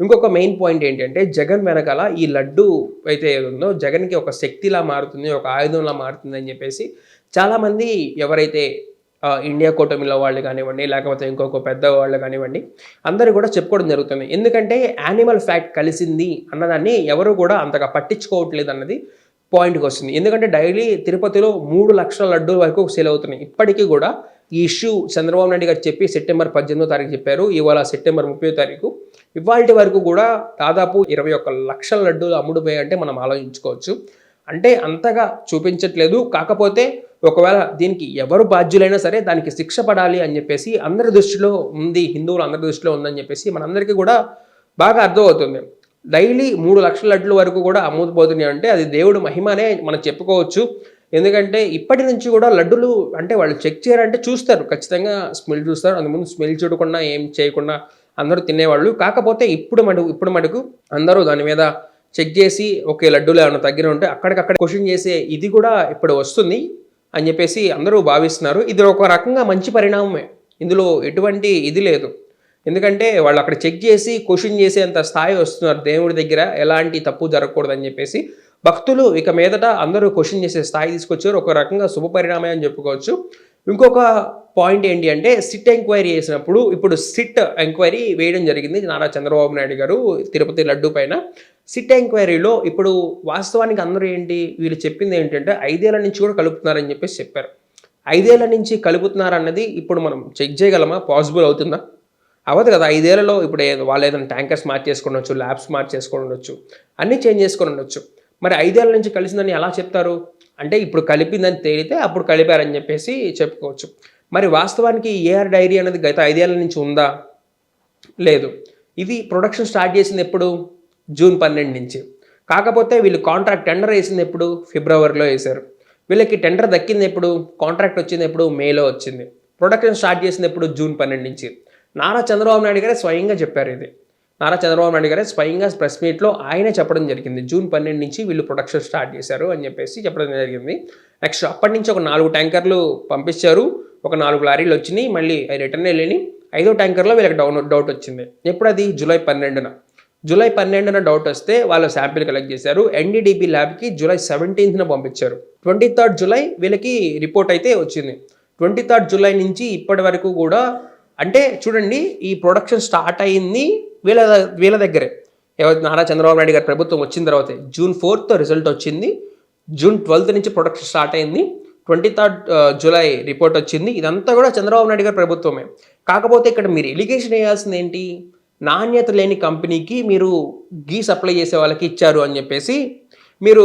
ఇంకొక main point ఏంటంటే జగన్ వెనకాల ఈ లడ్డు అయితే ఉందో జగన్కి ఒక శక్తిలా మారుతుంది ఒక ఆయుధంలా మారుతుంది అని చెప్పేసి చాలామంది ఎవరైతే ఇండియా కూటమిలో వాళ్ళు కానివ్వండి లేకపోతే ఇంకొక పెద్ద వాళ్ళు కానివ్వండి అందరూ కూడా చెప్పుకోవడం జరుగుతుంది. ఎందుకంటే యానిమల్ ఫ్యాక్ట్ కలిసింది అన్నదాన్ని ఎవరు కూడా అంతగా పట్టించుకోవట్లేదు అన్నది పాయింట్కి వస్తుంది. ఎందుకంటే డైలీ తిరుపతిలో మూడు లక్షల లడ్డూల వరకు సేల్ అవుతున్నాయి. ఇప్పటికీ కూడా ఈ ఇష్యూ చంద్రబాబు నాయుడు గారు చెప్పి సెప్టెంబర్ పద్దెనిమిదో తారీఖు చెప్పారు. ఇవాళ సెప్టెంబర్ ముప్పై తారీఖు. ఇవాళ వరకు కూడా దాదాపు ఇరవై ఒక్క లక్షల లడ్డూలు అమ్ముడుపోయాయంటే మనం ఆలోచించుకోవచ్చు. అంటే అంతగా చూపించట్లేదు. కాకపోతే ఒకవేళ దీనికి ఎవరు బాధ్యులైనా సరే దానికి శిక్ష పడాలి అని చెప్పేసి అందరి దృష్టిలో ఉంది. హిందువులు అందరి దృష్టిలో ఉందని చెప్పేసి మనందరికీ కూడా బాగా అర్థమవుతుంది. డైలీ మూడు లక్షల లడ్ల వరకు కూడా అమ్ముతుపోతున్నాయి అంటే అది దేవుడు మహిమనే మనం చెప్పుకోవచ్చు. ఎందుకంటే ఇప్పటి నుంచి కూడా లడ్డులు అంటే వాళ్ళు చెక్ చేయాలంటే చూస్తారు. ఖచ్చితంగా స్మెల్ చూస్తారు. అందుముందు స్మెల్ చూడకుండా ఏం చేయకుండా అందరూ తినేవాళ్ళు. కాకపోతే ఇప్పుడు మటుకు ఇప్పుడు మటుకు అందరూ దాని మీద చెక్ చేసి ఓకే లడ్డూలు ఏమైనా తగ్గిన ఉంటే అక్కడికక్కడ క్వశ్చన్ చేసే ఇది కూడా ఇప్పుడు వస్తుంది అని చెప్పేసి అందరూ భావిస్తున్నారు. ఇది ఒక రకంగా మంచి పరిణామమే. ఇందులో ఎటువంటి ఇది లేదు. ఎందుకంటే వాళ్ళు అక్కడ చెక్ చేసి క్వశ్చన్ చేసేంత స్థాయి వస్తున్నారు దేవుడి దగ్గర. ఎలాంటి తప్పు జరగకూడదని చెప్పేసి భక్తులు ఇక మీదట అందరూ క్వశ్చన్ చేసే స్థాయి తీసుకొచ్చారు. ఒక రకంగా శుభ పరిణామే అని చెప్పుకోవచ్చు. ఇంకొక పాయింట్ ఏంటి అంటే సిట్ ఎంక్వైరీ చేసినప్పుడు ఇప్పుడు సిట్ ఎంక్వైరీ వేయడం జరిగింది నారా చంద్రబాబు నాయుడు గారు తిరుపతి లడ్డు పైన. సిట్ ఎంక్వైరీలో ఇప్పుడు వాస్తవానికి అందరూ ఏంటి? వీళ్ళు చెప్పింది ఏంటంటే ఐదేళ్ళ నుంచి కూడా కలుపుతున్నారని చెప్పేసి చెప్పారు. ఐదేళ్ళ నుంచి కలుపుతున్నారన్నది ఇప్పుడు మనం చెక్ చేయగలమా? పాసిబుల్ అవుతుందా? అవ్వదు కదా. ఐదేళ్ళలో ఇప్పుడు ఏదో వాళ్ళు ఏదైనా ట్యాంకర్స్ మార్చేసుకొని ఉండొచ్చు ల్యాబ్స్ మార్చేసుకొని ఉండొచ్చు అన్నీ చేంజ్ చేసుకొని ఉండొచ్చు. మరి ఐదేళ్ళ నుంచి కలిసిందని ఎలా చెప్తారు? అంటే ఇప్పుడు కలిపిందని తేలితే అప్పుడు కలిపారని చెప్పేసి చెప్పుకోవచ్చు. మరి వాస్తవానికి ఏఆర్ డైరీ అనేది గత ఐదేళ్ళ నుంచి ఉందా? లేదు. ఇది ప్రొడక్షన్ స్టార్ట్ చేసింది ఎప్పుడు? జూన్ పన్నెండు నుంచి. కాకపోతే వీళ్ళు కాంట్రాక్ట్ టెండర్ వేసింది ఎప్పుడు? ఫిబ్రవరిలో వేశారు. వీళ్ళకి టెండర్ దక్కింది ఎప్పుడు? కాంట్రాక్ట్ వచ్చింది ఎప్పుడు? మేలో వచ్చింది. ప్రొడక్షన్ స్టార్ట్ చేసింది ఎప్పుడు? జూన్ పన్నెండు నుంచి. నారా చంద్రబాబు నాయుడు గారే స్వయంగా చెప్పారు ఇది. నారా చంద్రబాబు నాయుడు గారే స్వయంగా ప్రెస్ మీట్లో ఆయనే చెప్పడం జరిగింది. జూన్ పన్నెండు నుంచి వీళ్ళు ప్రొడక్షన్ స్టార్ట్ చేశారు అని చెప్పేసి చెప్పడం జరిగింది. నెక్స్ట్ అప్పటి నుంచి ఒక నాలుగు ట్యాంకర్లు పంపించారు. ఒక నాలుగు లారీలు వచ్చినాయి. మళ్ళీ అవి రిటర్న్ వెళ్ళి ఐదో ట్యాంకర్లో వీళ్ళకి డౌన్ డౌట్ వచ్చింది. ఎప్పుడు అది జూలై పన్నెండున. జూలై పన్నెండున డౌట్ వస్తే వాళ్ళు శాంపిల్ కలెక్ట్ చేశారు. ఎన్డీడీపీ ల్యాబ్కి జూలై సెవెంటీన్త్న పంపించారు. ట్వంటీ థర్డ్ జూలై వీళ్ళకి రిపోర్ట్ అయితే వచ్చింది. ట్వంటీ థర్డ్ జూలై నుంచి ఇప్పటి వరకు కూడా అంటే చూడండి ఈ ప్రొడక్షన్ స్టార్ట్ అయింది వీళ్ళ వీళ్ళ దగ్గరే. ఎవరు నారా చంద్రబాబు నాయుడు గారి ప్రభుత్వం వచ్చిన తర్వాతే జూన్ ఫోర్త్ రిజల్ట్ వచ్చింది. జూన్ ట్వెల్త్ నుంచి ప్రొడక్షన్ స్టార్ట్ అయింది. ట్వంటీ థర్డ్ జూలై రిపోర్ట్ వచ్చింది. ఇదంతా కూడా చంద్రబాబు నాయుడు గారి ప్రభుత్వమే. కాకపోతే ఇక్కడ మీరు ఎలిగేషన్ వేయాల్సింది ఏంటి? నాణ్యత లేని కంపెనీకి మీరు గీ సప్లై చేసే వాళ్ళకి ఇచ్చారు అని చెప్పేసి మీరు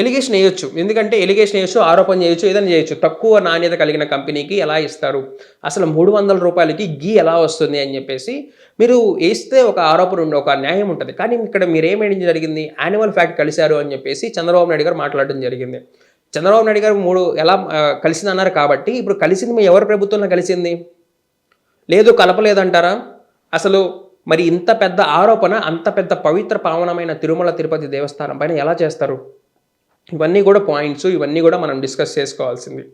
ఎలిగేషన్ వేయొచ్చు. ఎందుకంటే ఎలిగేషన్ వేయొచ్చు ఆరోపణ చేయొచ్చు ఏదైనా చేయొచ్చు. తక్కువ నాణ్యత కలిగిన కంపెనీకి ఎలా ఇస్తారు? అసలు మూడు వందల రూపాయలకి గీ ఎలా వస్తుంది అని చెప్పేసి మీరు వేస్తే ఒక ఆరోపణ ఉండే ఒక న్యాయం ఉంటుంది. కానీ ఇక్కడ మీరు ఏమేయడం జరిగింది? యాన్యువల్ ఫ్యాక్ట్ కలిశారు అని చెప్పేసి చంద్రబాబు నాయుడు గారు మాట్లాడడం జరిగింది. చంద్రబాబు నాయుడు గారు మూడు ఎలా కలిసింది అన్నారు కాబట్టి ఇప్పుడు కలిసింది మీ ఎవరి ప్రభుత్వంలో కలిసింది? లేదు కలపలేదంటారా? అసలు మరి ఇంత పెద్ద ఆరోపణ అంత పెద్ద పవిత్ర పావనమైన తిరుమల తిరుపతి దేవస్థానం పైన ఎలా చేస్తారు? ఇవన్నీ కూడా పాయింట్స్ ఇవన్నీ కూడా మనం డిస్కస్ చేసుకోవాల్సింది.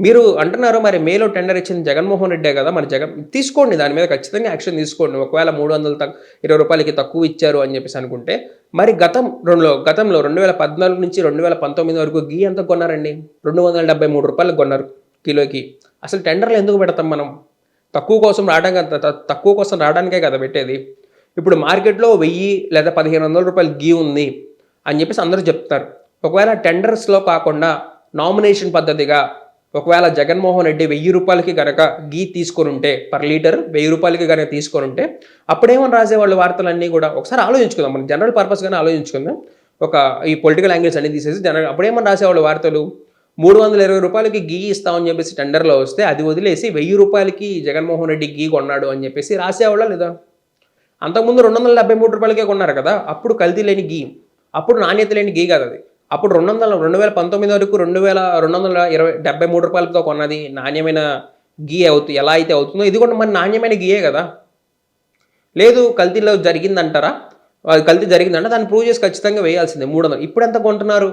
మీరు అంటున్నారు మరి మేలో టెండర్ ఇచ్చింది జగన్మోహన్ రెడ్డే కదా మరి జగన్ తీసుకోండి దాని మీద ఖచ్చితంగా యాక్షన్ తీసుకోండి. ఒకవేళ మూడు వందల తక్ ఇరవై రూపాయలకి తక్కువ ఇచ్చారు అని చెప్పేసి అనుకుంటే మరి గతం రెండులో గతంలో రెండు వేల పద్నాలుగు నుంచి రెండు వేల పంతొమ్మిది వరకు గీ ఎంత కొన్నారండి? రెండు వందల డెబ్బై మూడు రూపాయలకు కొన్నారు కిలోకి. అసలు టెండర్లు ఎందుకు పెడతాం మనం? తక్కువ కోసం రావడానికి అంత- త- తక్కువ కోసం రావడానికే కదా పెట్టేది. ఇప్పుడు మార్కెట్లో వెయ్యి లేదా పదిహేను వందల రూపాయలు గీ ఉంది అని చెప్పేసి అందరూ చెప్తారు. ఒకవేళ టెండర్స్లో కాకుండా నామినేషన్ పద్ధతిగా ఒకవేళ జగన్మోహన్ రెడ్డి వెయ్యి రూపాయలకి కనుక గీ తీసుకొని ఉంటే పర్ లీటర్ వెయ్యి రూపాయలకి కనుక తీసుకొని ఉంటే అప్పుడేమని రాసేవాళ్ళు వార్తలన్నీ కూడా ఒకసారి ఆలోచించుకుందాం. మనం జనరల్ పర్పస్గానే ఆలోచించుకుందాం. ఒక ఈ పొలిటికల్ యాంగిల్స్ అన్ని తీసేసి జనరల్ అప్పుడేమని రాసేవాళ్ళు వార్తలు? మూడు వందల ఇరవై రూపాయలకి గీ ఇస్తామని చెప్పేసి టెండర్లో వస్తే అది వదిలేసి వెయ్యి రూపాయలకి జగన్మోహన్ రెడ్డి గీ కొన్నాడు అని చెప్పేసి రాసేవాళ్ళ లేదా? అంతకుముందు రెండు వందల డెబ్బై మూడు రూపాయలకే కొన్నారు కదా అప్పుడు కల్తీ లేని గీ. అప్పుడు నాణ్యత లేని గీ కాదు అది. అప్పుడు రెండు వందల రెండు వేల పంతొమ్మిది వరకు రెండు వేల రెండు వందల ఇరవై డెబ్బై మూడు రూపాయలతో కొన్నది నాణ్యమైన గీ అవుతుంది ఎలా అయితే అవుతుందో ఇది కూడా మరి నాణ్యమైన గీయే కదా. లేదు కల్తీలో జరిగిందంటారా? అది కల్తీ జరిగిందంటే దాన్ని ప్రూవ్ చేసి ఖచ్చితంగా వేయాల్సిందే మూడు వందలు ఇప్పుడు ఎంత కొంటున్నారు?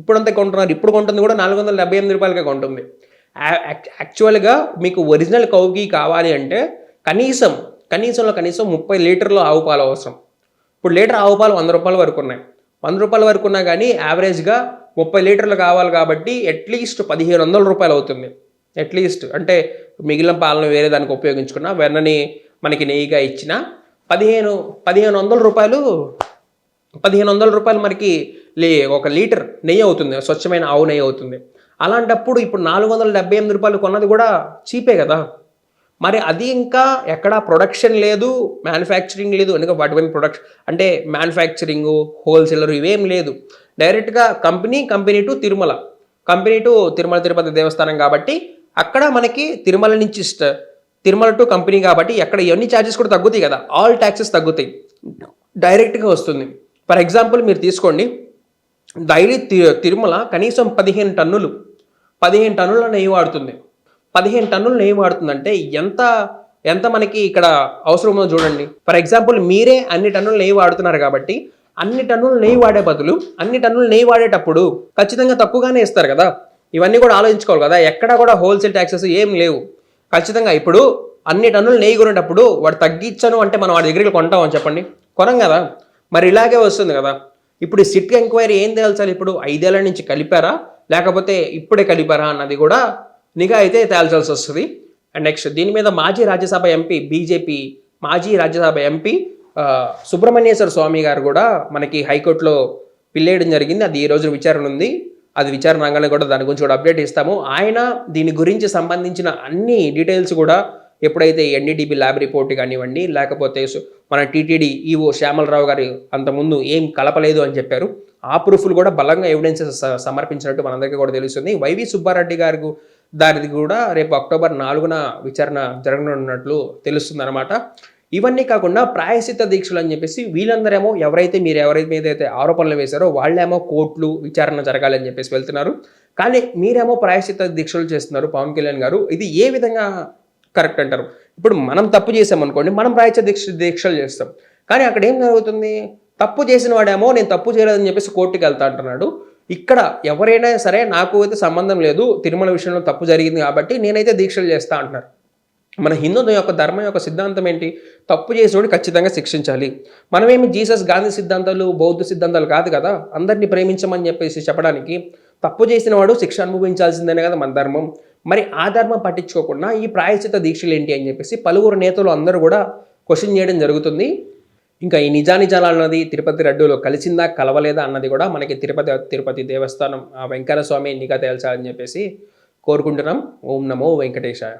ఇప్పుడు ఎంత కొంటున్నారు? ఇప్పుడు కొంటుంది కూడా నాలుగు వందల డెబ్బై ఎనిమిది రూపాయలకే కొంటుంది. యాక్చువల్గా మీకు ఒరిజినల్ కౌకి కావాలి అంటే కనీసం కనీసంలో కనీసం ముప్పై లీటర్లు ఆవు పాలు అవసరం. ఇప్పుడు లీటర్ ఆవు పాలు వంద రూపాయల వరకు ఉన్నాయి. వంద రూపాయల వరకు ఉన్నా కానీ యావరేజ్గా ముప్పై లీటర్లు కావాలి కాబట్టి అట్లీస్ట్ పదిహేను వందల రూపాయలు అవుతుంది. అట్లీస్ట్ అంటే మిగిలిన పాలను వేరే దానికి ఉపయోగించుకున్న వెన్నని మనకి నెయ్యిగా ఇచ్చిన పదిహేను పదిహేను వందల రూపాయలు పదిహేను వందల రూపాయలు మనకి లే ఒక లీటర్ నెయ్యి అవుతుంది. స్వచ్ఛమైన ఆవు నెయ్యి అవుతుంది. అలాంటప్పుడు ఇప్పుడు నాలుగు వందల డెబ్బై ఎనిమిది రూపాయలు కొన్నది కూడా చీపే కదా. మరి అది ఇంకా ఎక్కడ ప్రొడక్షన్ లేదు మ్యానుఫ్యాక్చరింగ్ లేదు ఎందుకంటే వాటి మీద ప్రొడక్షన్ అంటే మ్యానుఫ్యాక్చరింగ్ హోల్సేలర్ ఇవేం లేదు. డైరెక్ట్గా company company to Tirumala. Company to Tirumala Tirupati Devasthanam కాబట్టి అక్కడ మనకి తిరుమల నుంచి తిరుమల టు కంపెనీ కాబట్టి ఎక్కడ ఇవన్నీ ఛార్జెస్ కూడా తగ్గుతాయి కదా. ఆల్ ట్యాక్సెస్ తగ్గుతాయి. డైరెక్ట్గా వస్తుంది. ఫర్ ఎగ్జాంపుల్ మీరు తీసుకోండి. డైలీ తి తిరుమల కనీసం పదిహేను టన్నులు పదిహేను టన్నుల నెయ్యి వాడుతుంది. పదిహేను టన్నులు నెయ్యి వాడుతుందంటే ఎంత ఎంత మనకి ఇక్కడ అవసరం ఉందో చూడండి. ఫర్ ఎగ్జాంపుల్ మీరే అన్ని టన్నులు నెయ్యి వాడుతున్నారు కాబట్టి అన్ని టన్నులు నెయ్యి వాడే బదులు అన్ని టన్నులు నెయ్యి వాడేటప్పుడు ఖచ్చితంగా తక్కువగానే ఇస్తారు కదా. ఇవన్నీ కూడా ఆలోచించుకోవాలి కదా. ఎక్కడ కూడా హోల్సేల్ ట్యాక్సెస్ ఏం లేవు. ఖచ్చితంగా ఇప్పుడు అన్ని టన్నులు నెయ్యి కొనేటప్పుడు వాడు తగ్గించను అంటే మనం వాడి దగ్గరికి కొంటామని చెప్పండి? కొనం కదా. మరి ఇలాగే వస్తుంది కదా. ఇప్పుడు సిట్ ఎంక్వైరీ ఏం తేల్చాలి ఇప్పుడు? ఐదేళ్ళ నుంచి కలిపారా? లేకపోతే ఇప్పుడే కలిపారా? అన్నది కూడా నిఘా అయితే తేల్చాల్సి వస్తుంది. అండ్ నెక్స్ట్ దీని మీద మాజీ రాజ్యసభ ఎంపీ బీజేపీ మాజీ రాజ్యసభ ఎంపీ సుబ్రహ్మణ్యేశ్వర స్వామి గారు కూడా మనకి హైకోర్టులో పిల్లేయడం జరిగింది. అది ఈ రోజు విచారణ ఉంది. అది విచారణ రంగంలో కూడా దాని గురించి కూడా అప్డేట్ ఇస్తాము. ఆయన దీని గురించి సంబంధించిన అన్ని డీటెయిల్స్ కూడా ఎప్పుడైతే ఎన్డీటీబీ ల్యాబ్ రిపోర్ట్ కానివ్వండి లేకపోతే మన టీటీడీ ఈవో శ్యామలరావు గారు అంతకుముందు ఏం కలపలేదు అని చెప్పారు. ఆ ప్రూఫ్లు కూడా బలంగా ఎవిడెన్సెస్ సమర్పించినట్టు మనందరికీ కూడా తెలుస్తుంది. వైవి సుబ్బారెడ్డి గారు దానిది కూడా రేపు అక్టోబర్ నాలుగున విచారణ జరగనున్నట్లు తెలుస్తుంది అనమాట ఇవన్నీ కాకుండా ప్రాయశ్చిత దీక్షలు అని చెప్పేసి వీళ్ళందరేమో ఎవరైతే మీరు ఎవరైతే మీద అయితే ఆరోపణలు వేశారో వాళ్ళేమో కోర్టులు విచారణ జరగాలి అని చెప్పేసి వెళ్తున్నారు. కానీ మీరేమో ప్రాయశ్చిత దీక్షలు చేస్తున్నారు పవన్ కళ్యాణ్ గారు. ఇది ఏ విధంగా కరెక్ట్ అంటారు? ఇప్పుడు మనం తప్పు చేసామనుకోండి మనం ప్రాయశ్చిత దీక్ష దీక్షలు చేస్తాం. కానీ అక్కడ ఏం జరుగుతుంది? తప్పు చేసిన వాడేమో నేను తప్పు చేయలేదని చెప్పేసి కోర్టుకి వెళ్తా అంటున్నాడు. ఇక్కడ ఎవరైనా సరే నాకు అయితే సంబంధం లేదు తిరుమల విషయంలో తప్పు జరిగింది కాబట్టి నేనైతే దీక్షలు చేస్తా అంటున్నారు. మన హిందూ యొక్క ధర్మం యొక్క సిద్ధాంతం ఏంటి? తప్పు చేసినోడు ఖచ్చితంగా శిక్షించాలి. మనమేమి జీసస్ గాంధీ సిద్ధాంతాలు బౌద్ధ సిద్ధాంతాలు కాదు కదా? అందరినీ ప్రేమించమని చెప్పేసి చెప్పడానికి తప్పు చేసిన వాడు శిక్ష అనుభవించాల్సిందేనే కదా మన ధర్మం. మరి ఆ ధర్మం పట్టించుకోకుండా ఈ ప్రాయశ్చిత దీక్షలు ఏంటి అని చెప్పేసి పలువురు నేతలు అందరూ కూడా క్వశ్చన్ చేయడం జరుగుతుంది. ఇంకా ఈ నిజానిజాలు అన్నది తిరుపతి రెడ్డిలో కలిసిందా కలవలేదా అన్నది కూడా మనకి తిరుపతి తిరుపతి దేవస్థానం ఆ నిఘా తేల్చాలని చెప్పేసి కోరుకుంటున్నాం. ఓం నమో వెంకటేశాయ.